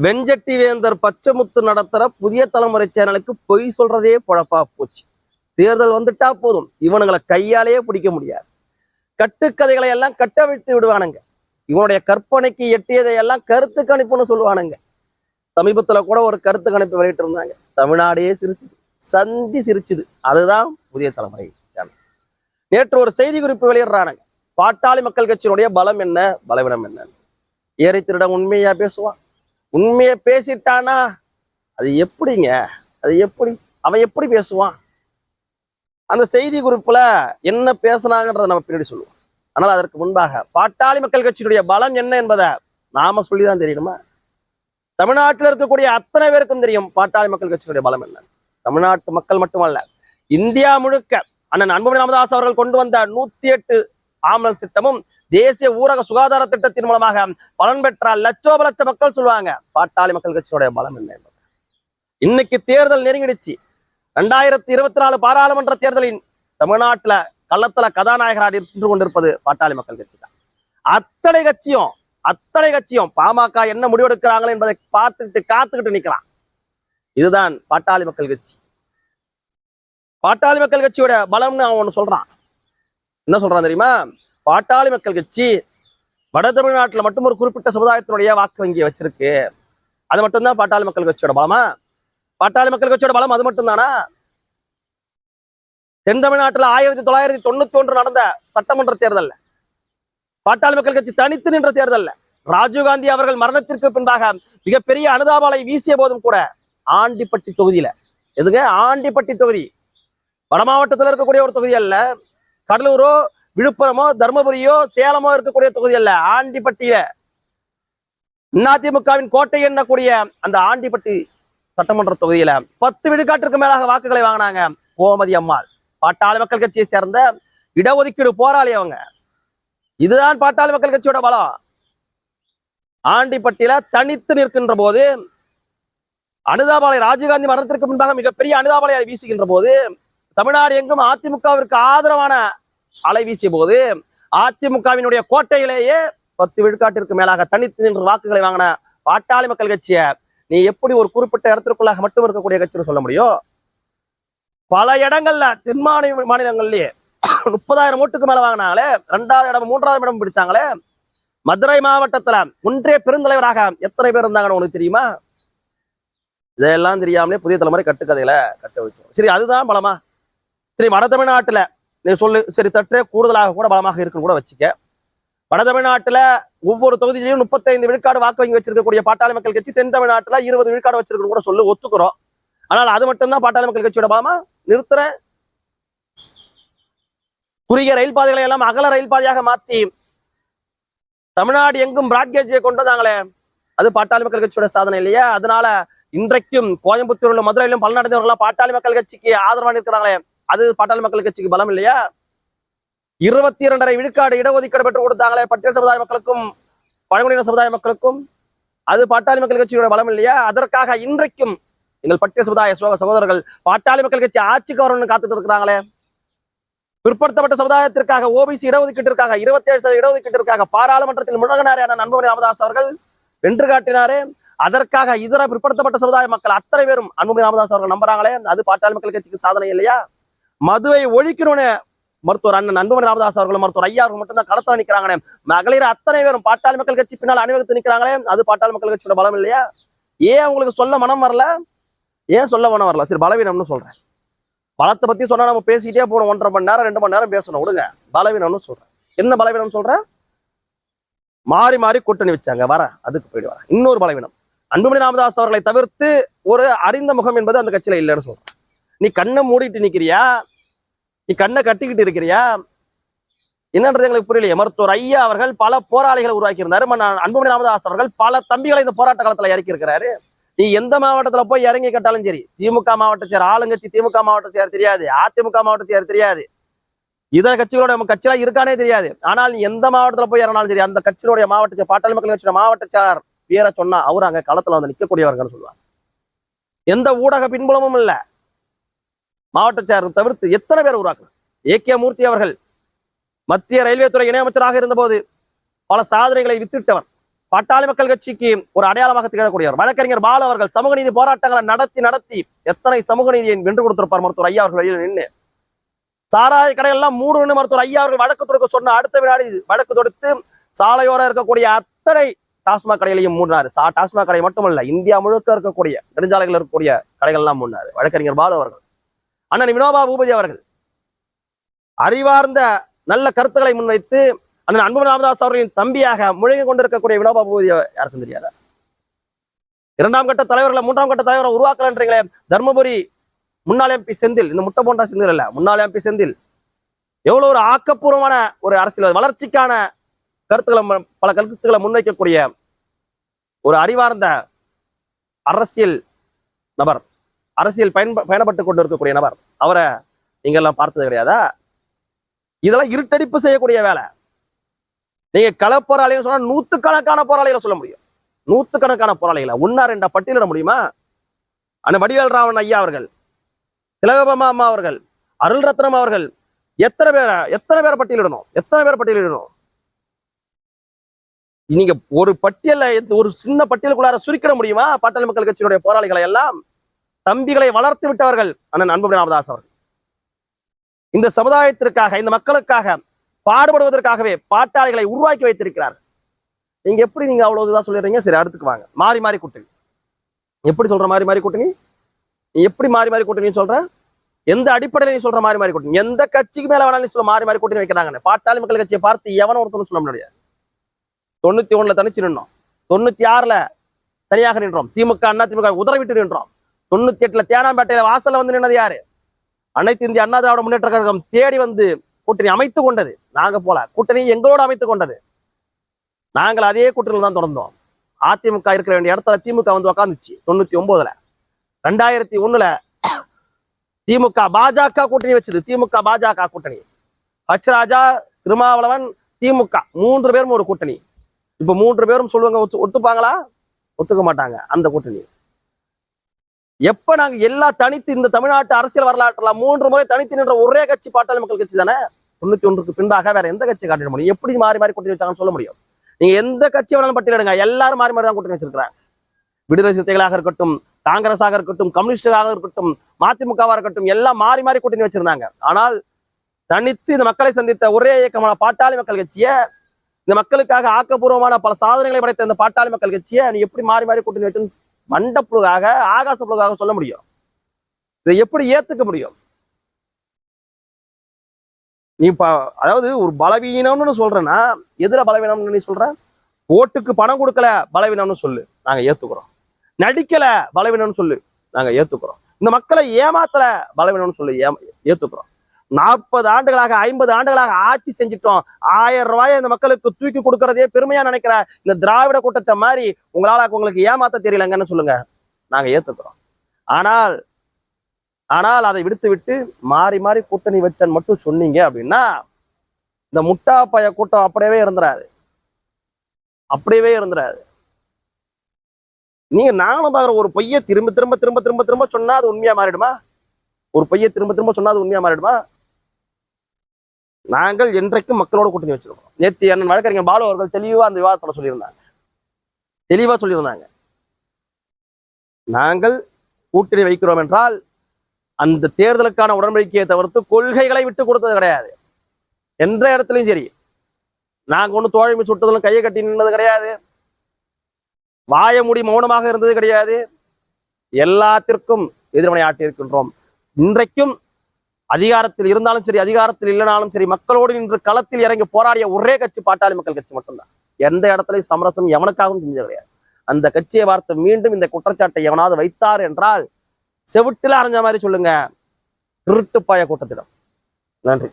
வெஞ்சட்டி வேந்தர் பச்சைமுத்து நடத்துற புதிய தலைமுறை சேனலுக்கு பொய் சொல்றதே பொழப்பா போச்சு. தேர்தல் வந்துட்டா போதும். இவனுங்களை கையாலேயே பிடிக்க முடியாது. கட்டுக்கதைகளை எல்லாம் கட்டவிழ்த்து விடுவானுங்க. இவனுடைய கற்பனைக்கு எட்டியதை எல்லாம் கருத்து கணிப்புன்னு சொல்லுவானுங்க. சமீபத்துல கூட ஒரு கருத்து கணிப்பு வெளியிட்டு இருந்தாங்க தமிழ்நாடே சிரிச்சுது. சந்தி சிரிச்சுது. அதுதான் புதிய தலைமுறை சேனல். நேற்று ஒரு செய்தி குறிப்பு வெளியிடுறானுங்க. பாட்டாளி மக்கள் கட்சியினுடைய பலம் என்ன? பலவீனம் என்ன ஏறை திருட உண்மையா பேசுவான்? உண்மையை பேசிட்டானா? அது எப்படிங்க? அது எப்படி? அவன் எப்படி பேசுவான்? அந்த செய்தி குறிப்புல என்ன பேசுனாங்கன்றதை நம்ம பின்னாடி சொல்லுவோம். ஆனால் அதற்கு முன்பாக பாட்டாளி மக்கள் கட்சியினுடைய பலம் என்ன என்பதை நாம சொல்லிதான் தெரியணுமா? தமிழ்நாட்டில் இருக்கக்கூடிய அத்தனை பேருக்கும் தெரியும் பாட்டாளி மக்கள் கட்சியினுடைய பலம் என்ன. தமிழ்நாட்டு மக்கள் மட்டுமல்ல இந்தியா முழுக்க அண்ணன் அன்புமணி ராமதாஸ் அவர்கள் கொண்டு வந்த நூத்தி எட்டு ஆம்புலன்ஸ் திட்டமும் தேசிய ஊரக சுகாதார திட்டத்தின் மூலமாக பலன் பெற்ற லட்சோப லட்ச மக்கள் சொல்லுவாங்க. பாட்டாளி மக்கள் கட்சியோட பலம் என்ன இன்னைக்கு தேர்தல் நெருங்கிடுச்சு. ரெண்டாயிரத்தி இருபத்தி நாலு பாராளுமன்ற தேர்தலின் தமிழ்நாட்டுல கள்ளத்துல கதாநாயகராக நின்று கொண்டிருப்பது பாட்டாளி மக்கள் கட்சி தான் அத்தனை கட்சியும் அத்தனை கட்சியும் பாமக என்ன முடிவெடுக்கிறாங்களோ என்பதை பார்த்துக்கிட்டு காத்துக்கிட்டு நிக்கிறான். இதுதான் பாட்டாளி மக்கள் கட்சி. பாட்டாளி மக்கள் கட்சியோட பலம்னு அவன் ஒண்ணு சொல்றான். என்ன சொல்றான் தெரியுமா? பாட்டாளி மக்கள் கட்சி வட தமிழ்நாட்டில் மட்டும் ஒரு குறிப்பிட்ட சமுதாயத்தினுடைய வாக்கு வங்கியை வச்சிருக்கு. அது மட்டும்தான் பாட்டாளி மக்கள் கட்சியோட பலமா? பாட்டாளி மக்கள் கட்சியோட பலம் அது மட்டும்தானா? தென் தமிழ்நாட்டுல ஆயிரத்தி தொள்ளாயிரத்தி தொண்ணூத்தி ஒன்று நடந்த சட்டமன்ற தேர்தல் பாட்டாளி மக்கள் கட்சி தனித்து நின்ற தேர்தல் ராஜீவ்காந்தி அவர்கள் மரணத்திற்கு பின்பாக மிகப்பெரிய அனுதாபாலை வீசிய போதும் கூட ஆண்டிப்பட்டி தொகுதியில. எதுங்க? ஆண்டிப்பட்டி தொகுதி. வட மாவட்டத்தில் இருக்கக்கூடிய ஒரு தொகுதி அல்ல. கடலூரோ விழுப்புரமோ தருமபுரியோ சேலமோ இருக்கக்கூடிய தொகுதி அல்ல ஆண்டிப்பட்டியில. அதிமுகவின் கோட்டை எண்ணக்கூடிய அந்த ஆண்டிப்பட்டி சட்டமன்ற தொகுதியில பத்து விழுக்காட்டிற்கு மேலாக வாக்குகளை வாங்கினாங்க கோமதி அம்மாள். பாட்டாளி மக்கள் கட்சியை சேர்ந்த இடஒதுக்கீடு போராளி அவங்க. இதுதான் பாட்டாளி மக்கள் கட்சியோட பலம். ஆண்டிப்பட்டியில தனித்து நிற்கின்ற போது அனுதாபாலை ராஜீவ்காந்தி மரணத்திற்கு முன்பாக மிகப்பெரிய அனுதாபாலை வீசுகின்ற போது தமிழ்நாடு எங்கும் அதிமுகவிற்கு ஆதரவான அலை வீசிய போது அதிமுகவினுடைய கோட்டையிலேயே பத்து விழுக்காட்டிற்கு மேலாக தனித்து நின்று வாக்குகளை வாங்கின பாட்டாளி மக்கள் கட்சிய நீ எப்படி ஒரு குறிப்பிட்ட இடத்திற்குள்ளாக மட்டும் இருக்கக்கூடிய கட்சின்னு சொல்ல முடியும்? பல இடங்கள்ல தென் மாநில மாநிலங்கள்லயே முப்பதாயிரம் ஓட்டுக்கு மேல வாங்கினாங்களே ரெண்டாவது இடம் மூன்றாவது இடம் பிடிச்சாங்களே மதுரை மாவட்டத்துல ஒன்றே பெருந்தலைவராக எத்தனை பேர் இருந்தாங்கன்னு உனக்கு தெரியுமா? இதெல்லாம் தெரியாமலே புதிய தலைமுறை கட்டுக்கதையில கட்ட வச்சோம் சரி அதுதான் பலமா? சரி வட தமிழ்நாட்டுல நீ சொல்லு சரி தற்றே கூடுதலாக கூட பலமாக இருக்குன்னு கூட வச்சுக்க. வட தமிழ்நாட்டுல ஒவ்வொரு தொகுதியிலையும் முப்பத்தைந்து விழுக்காடு வாக்கு வங்கி வச்சிருக்கக்கூடிய பாட்டாளி மக்கள் கட்சி தென் தமிழ்நாட்டுல இருபது விழுக்காடு வச்சிருக்கணும் கூட சொல்லு ஒத்துக்கிறோம். ஆனால் அது மட்டும்தான் பாட்டாளி மக்கள் கட்சியோட பலமா? நிறுத்துற. குறுகிய ரயில் பாதைகளை எல்லாம் அகல ரயில் பாதையாக மாத்தி தமிழ்நாடு எங்கும் பிராட்கேஜை கொண்டு வந்தாங்களே அது பாட்டாளி மக்கள் கட்சியோட சாதனை இல்லையா? அதனால இன்றைக்கும் கோயம்புத்தூர்ல மதுரையிலும் பலனடைந்தவர்களா பாட்டாளி மக்கள் கட்சிக்கு ஆதரவா இருக்கிறாங்களே அது பாட்டாளி மக்கள் கட்சிக்கு பலம் இல்லையா? இருபத்தி இரண்டரை விழுக்காடு இடஒதுக்கீடு பெற்றுக் கொடுத்தாங்களே பட்டியல் சமுதாய மக்களுக்கும் பழங்குடியின சமுதாய மக்களுக்கும். அது பாட்டாளி மக்கள் கட்சியோட பலம் இல்லையா? அதற்காக இன்றைக்கும் எங்கள் பட்டியல் சமுதாய சகோ- சகோதரர்கள் பாட்டாளி மக்கள் கட்சி ஆட்சிக்கு வரணும்னு காத்துட்டு இருக்கிறாங்களே? பிற்படுத்தப்பட்ட சமுதாயத்திற்காக ஓபிசி இடஒதுக்கீட்டிற்காக இருபத்தி ஏழு சதவீத இடஒதுக்கீட்டிற்காக பாராளுமன்றத்தில் முழங்கினாரே அண்ணன் அன்புமணி ராமதாஸ் அவர்கள். வென்று காட்டினாரே. அதற்காக இதர பிற்படுத்தப்பட்ட சமுதாய மக்கள் அத்தனை பேரும் அன்புமணி ராமதாஸ் அவர்கள் நம்புறாங்களே? அது பாட்டாளி மக்கள் கட்சிக்கு சாதனை இல்லையா? மதுவை ஒழிக்கணும்னு மருத்துவர் அண்ணன் அன்புமணி ராமதாஸ் அவர்கள் மருத்துவர் ஐயா அவர்கள் மட்டும்தான் களத்தில் நிக்கிறாங்களே மகளிர் அத்தனை பேரும் பாட்டாளி மக்கள் கட்சி பின்னால் அணிவகுத்து நிக்கிறாங்களே அது பாட்டாளி மக்கள் கட்சியோட பலம் இல்லையா? ஏன் உங்களுக்கு சொல்ல மனம் வரல? ஏன் சொல்ல மனம் வரல? சரி பலவீனம்னு சொல்றேன். பலத்தை பத்தி சொன்னா நம்ம பேசிக்கிட்டே போகணும் ஒன்றரை மணி நேரம் ரெண்டு மணி நேரம் பேசணும் விடுங்க. பலவீனம்னு சொல்றேன். என்ன பலவீனம் சொல்றேன்? மாறி மாறி கூட்டணி வச்சாங்க வர அதுக்கு போயிட்டு வரேன். இன்னொரு பலவீனம். அன்புமணி ராமதாஸ் அவர்களை தவிர்த்து ஒரு அறிந்த முகம் என்பது அந்த கட்சியில இல்லைன்னு சொல்றேன். நீ கண்ணை மூடிட்டு நிக்கிறியா? நீ கண்ணை கட்டிக்கிட்டு இருக்கிறியா? என்னன்றது எங்களுக்கு புரியலையே. மருத்துவர் ஐயா அவர்கள் பல போராளிகளை உருவாக்கி இருந்தாரு அன்புமணி ராமதாஸ் அவர்கள் பல தம்பிகளை இந்த போராட்ட காலத்துல இறக்கி இருக்கிறாரு நீ எந்த மாவட்டத்துல போய் இறங்கி கட்டாலும் சரி திமுக மாவட்ட சேர் ஆளுங்கட்சி திமுக மாவட்ட சேர் தெரியாது அதிமுக மாவட்ட சேர் தெரியாது. இதர கட்சிகளோட நம்ம கட்சியெல்லாம் இருக்கானே தெரியாது. ஆனால் நீ எந்த மாவட்டத்துல போய் இறங்கினாலும் சரி அந்த கட்சியினுடைய மாவட்ட பாட்டாளி மக்கள் கட்சியோட மாவட்ட செயலர் பேரை சொன்னா அவர் அங்க களத்துல வந்து நிக்கக்கூடியவர்கள் சொல்லுவாங்க. எந்த ஊடக பின்புலமும் இல்ல. மாவட்ட செயலர் தவிர்த்து எத்தனை பேர் உருவாக்கலாம் ஏ. கே. மூர்த்தி அவர்கள் மத்திய ரயில்வே துறை இணையமைச்சராக இருந்தபோது பல சாதனைகளை வித்திட்டவர். பட்டாளி மக்கள் கட்சிக்கு ஒரு அடையாளமாக திகழக்கூடியவர். வழக்கறிஞர் பால அவர்கள் சமூக நீதி போராட்டங்களை நடத்தி நடத்தி எத்தனை சமூக நீதியை வென்று கொடுத்திருப்பார் மருத்துவர் ஐயா அவர்கள் வெளியில் நின்று சாராய கடையெல்லாம் மூடுன்னு மருத்துவர் ஐயா அவர்கள் வழக்கு தொடுக்க சொன்ன அடுத்த வினாடி வழக்கு தொடுத்து சாலையோர இருக்கக்கூடிய அத்தனை டாஸ்மாக் கடைகளையும் மூடினாரு. சா டாஸ்மாக் கடை மட்டுமல்ல இந்தியா முழுக்க இருக்கக்கூடிய நெடுஞ்சாலைகள் இருக்கக்கூடிய கடைகள்லாம் மூடினாரு. வழக்கறிஞர் பாலு அவர்கள். அண்ணன் வினோபா பூபதி அவர்கள். அறிவார்ந்த நல்ல கருத்துக்களை முன்வைத்து அண்ணன் அன்பு ராமதாஸ் அவர்களின் தம்பியாக முழுகி கொண்டிருக்கக்கூடிய வினோபா பூபதி யாருக்கும் தெரியாத? இரண்டாம் கட்ட தலைவர்களை மூன்றாம் கட்ட தலைவரை உருவாக்கலன்றீங்களே தர்மபுரி முன்னாள் எம்பி செந்தில் இந்த முட்டை போண்டா செந்தில் அல்ல முன்னாள் எம்பி செந்தில். எவ்வளவு ஒரு ஆக்கப்பூர்வமான ஒரு அரசியல் வளர்ச்சிக்கான கருத்துக்களை பல கருத்துக்களை முன்வைக்கக்கூடிய ஒரு அறிவார்ந்த அரசியல் நபர். அரசியல் பயன்ப பயணப்பட்டு கொண்டு இருக்கக்கூடிய நபர். அவரை நீங்க எல்லாம் பார்த்தது கிடையாதா? இதெல்லாம் இருட்டடிப்பு செய்யக்கூடிய வேலை. நீங்க களப்போராளிகள் சொன்னா நூத்துக்கணக்கான போராளிகளை சொல்ல முடியும். நூத்துக்கணக்கான போராளிகளை. ஒன்னா ரெண்டா பட்டியலிட முடியுமா? அந்த வடிவேல் ராவன் ஐயா அவர்கள் திலகபமா அம்மா அவர்கள் அருள் ரத்னம் அவர்கள் எத்தனை பேரை எத்தனை பேரை பட்டியலிடணும்? எத்தனை பேரை பட்டியலிடணும்? நீங்க ஒரு பட்டியல ஒரு சின்ன பட்டியலுக்குள்ளார சுருக்கிட முடியுமா? பாட்டாளி மக்கள் கட்சியினுடைய போராளிகளை எல்லாம் தம்பிகளை வளர்த்து விட்டவர்கள் அண்ணன் அன்புமணி ராமதாஸ் அவர்கள். இந்த சமுதாயத்திற்காக இந்த மக்களுக்காக பாடுபடுவதற்காகவே பாட்டாளிகளை உருவாக்கி வைத்திருக்கிறார் நீங்க எப்படி நீங்க அவ்வளவு இதுதான் சொல்லிடுறீங்க? சரி அடுத்துக்கு வாங்க. மாறி மாறி கூட்டணி. எப்படி சொல்ற மாறி மாறி கூட்டணி? நீ எப்படி மாறி மாறி கூட்டணின்னு சொல்ற? எந்த அடிப்படையில நீ சொல்ற மாறி மாறி கூட்டணி? எந்த கட்சிக்கு மேல வேணாலும் நீ சொல்ல மாறி மாறி கூட்டணி வைக்கிறாங்க பாட்டாளி மக்கள் கட்சியை பார்த்து எவன ஒருத்தனும் சொல்ல முடியாது. தொண்ணூத்தி ஒண்ணுல தனிச்சு நின்றோம் தொண்ணூத்தி ஆறுல தனியாக நின்றோம். திமுக அண்ணா திமுக உதற விட்டு நின்றோம். தொண்ணூத்தி எட்டுல தேனாம்பேட்டையில வாசல்ல வந்து நின்னது யாரு? அனைத்து இந்திய அண்ணா திராவிட முன்னேற்ற கழகம் தேடி வந்து கூட்டணி அமைத்து கொண்டது. நாங்க போல கூட்டணி எங்களோடு அமைத்து கொண்டது. நாங்கள் அதே கூட்டணியில் தான் தொடர்ந்தோம். அதிமுக இருக்கிற வேண்டிய இடத்துல திமுக வந்து உக்காந்துச்சு தொண்ணூத்தி ஒன்பதுல ரெண்டாயிரத்தி ஒண்ணுல திமுக பாஜக கூட்டணி வச்சது. திமுக பாஜக கூட்டணி. ஹச் ராஜா திருமாவளவன் திமுக. மூன்று பேரும் ஒரு கூட்டணி. இப்ப மூன்று பேரும் சொல்லுவாங்க ஒத்து ஒத்துப்பாங்களா? ஒத்துக்க மாட்டாங்க அந்த கூட்டணி. எப்ப நாங்க எல்லா தனித்து இந்த தமிழ்நாட்டு அரசியல் வரலாற்றுல மூன்று முறை தனித்து நின்ற ஒரே கட்சி பாட்டாளி மக்கள் கட்சி தானே? தொண்ணூத்தி ஒன்றுக்கு பின்பாக வேற எந்த கட்சி காட்டிட முடியும்? எப்படி மாறி மாறி கூட்டணி வச்சாங்கன்னு சொல்ல முடியும். நீங்க எந்த கட்சி வேணாலும் பட்டியலிடுங்க எல்லாரும் மாறி மாறி தான் கூட்டணி வச்சிருக்காங்க விடுதலை சிறுத்தைகளாக இருக்கட்டும் காங்கிரஸாக இருக்கட்டும் கம்யூனிஸ்டாக இருக்கட்டும் மதிமுகவாக இருக்கட்டும் எல்லாம் மாறி மாறி கூட்டணி வச்சிருந்தாங்க. ஆனால் தனித்து இந்த மக்களை சந்தித்த ஒரே இயக்கமான பாட்டாளி மக்கள் கட்சியை இந்த மக்களுக்காக ஆக்கப்பூர்வமான பல சாதனைகளை படைத்த இந்த பாட்டாளி மக்கள் கட்சியை நீ எப்படி மாறி மாறி கூட்டணி வச்சு ஆகாச புழுகாக சொல்ல முடியும். இதை எப்படி ஏத்துக்க முடியும்? நீ அதாவது ஒரு பலவீனம்னு சொல்றேன்னா எதுல பலவீனம்னு நீ சொல்ற? ஓட்டுக்கு பணம் கொடுக்கல பலவீனம்னு சொல்லு. நாங்க ஏத்துக்கிறோம். நடிக்கல பலவீனம்னு சொல்லு. நாங்க ஏத்துக்கிறோம். இந்த மக்களை ஏமாத்தல பலவீனம்னு சொல்லி ஏ ஏத்துக்கிறோம். நாற்பது ஆண்டுகளாக ஐம்பது ஆண்டுகளாக ஆட்சி செஞ்சிட்டோம். ஆயிரம் ரூபாயை இந்த மக்களுக்கு தூக்கி கொடுக்கறதே பெருமையா நினைக்கிற இந்த திராவிட கூட்டத்தை மாதிரி உங்களால உங்களுக்கு ஏமாத்த தெரியலங்கன்னு சொல்லுங்க. நாங்க ஏத்துக்கிறோம். ஆனால் ஆனால் அதை விடுத்து விட்டு மாறி மாறி கூட்டணி வச்சன் மட்டும் சொன்னீங்க அப்படின்னா இந்த முட்டா பய கூட்டம் அப்படியே இருந்துடாது அப்படியே இருந்துடாது நீங்க நானும் பாக்குற ஒரு பொய்ய திரும்ப திரும்ப திரும்ப திரும்ப திரும்ப சொன்னா அது உண்மையா மாறிடுமா? ஒரு பொய்ய திரும்ப திரும்ப சொன்னா அது உண்மையா மாறிடுமா? நாங்கள் என்றைக்கும் மக்களோட கூட்டணி வச்சிருக்கோம். நேத்து அண்ணன் வழக்கறிஞர் பாலு அவர்கள் தெளிவா அந்த விவாதத்துல சொல்லியிருந்தாங்க. தெளிவா சொல்லியிருந்தாங்க. நாங்கள் கூட்டணி வைக்கிறோம் என்றால் அந்த தேர்தலுக்கான உடன்படிக்கையை தவிர்த்து கொள்கைகளை விட்டு கொடுத்தது கிடையாது. எந்த இடத்துலயும் சரி. நாங்க ஒண்ணு தோழமை சுட்டதிலும் கையை கட்டி நின்னது கிடையாது. வாய மூடி மௌனமாக இருந்தது கிடையாது. எல்லாத்திற்கும் எதிர்மனை ஆட்டியிருக்கின்றோம் இன்றைக்கும் அதிகாரத்தில் இருந்தாலும் சரி அதிகாரத்தில் இல்லைனாலும் சரி மக்களோடு நின்று களத்தில் இறங்கி போராடிய ஒரே கட்சி பாட்டாளி மக்கள் கட்சி மட்டும்தான். எந்த இடத்துலயும் சமரசம் எவனுக்காகவும் செஞ்சது கிடையாது. அந்த கட்சியை பார்த்து மீண்டும் இந்த குற்றச்சாட்டை எவனாவது வைத்தார் என்றால் செவிட்டில் அரைஞ்ச மாதிரி சொல்லுங்க திருட்டுப்பாய கூட்டத்திடம். நன்றி.